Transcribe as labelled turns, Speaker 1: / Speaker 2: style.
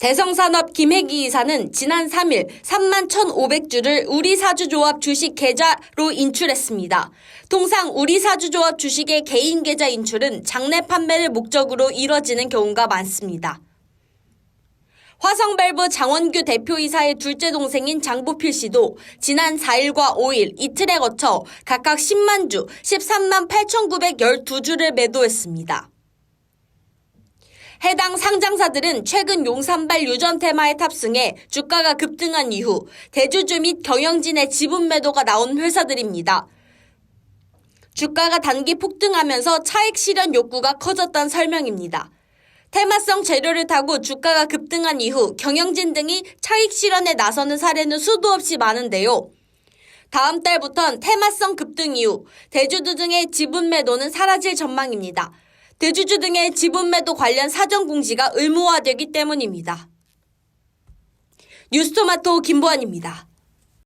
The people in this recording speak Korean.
Speaker 1: 대성산업 김혜기 이사는 지난 3일 3만 1,500주를 우리사주조합 주식 계좌로 인출했습니다. 통상 우리사주조합 주식의 개인 계좌 인출은 장내 판매를 목적으로 이뤄지는 경우가 많습니다. 화성밸브 장원규 대표이사의 둘째 동생인 장보필 씨도 지난 4일과 5일 이틀에 거쳐 각각 10만 주, 13만 8,912주를 매도했습니다. 해당 상장사들은 최근 용산발 유전 테마에 탑승해 주가가 급등한 이후 대주주 및 경영진의 지분 매도가 나온 회사들입니다. 주가가 단기 폭등하면서 차익 실현 욕구가 커졌다는 설명입니다. 테마성 재료를 타고 주가가 급등한 이후 경영진 등이 차익 실현에 나서는 사례는 수도 없이 많은데요. 다음 달부턴 테마성 급등 이후 대주주 등의 지분 매도는 사라질 전망입니다. 대주주 등의 지분 매도 관련 사전 공시가 의무화되기 때문입니다. 뉴스토마토 김보안입니다.